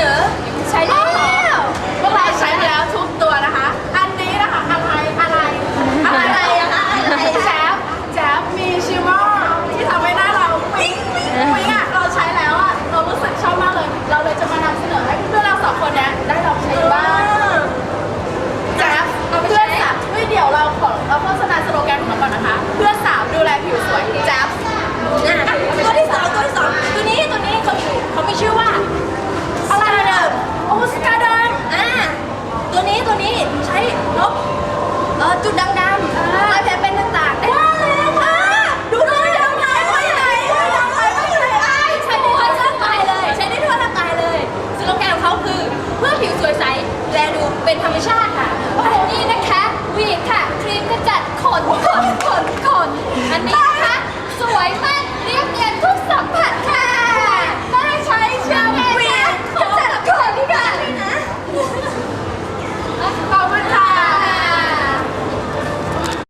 เนอใช้ได้ เออจุดดำๆรอยแผลเป็นต่างๆได้อ่าดูเลยเดี๋ยวไหนไว้ไหนไว้ไหนไว้ไหนอ่าใช้ได้ทั่วร่างกายเลย ใช้ได้ทั่วร่างกายเลยสโลแกนของเขาคือ เพื่อผิวสวยใสแลดูเป็นธรรมชาติค่ะอันนี้นะคะวีดค่ะครีมกระจัดขนขนขนขนอันนี้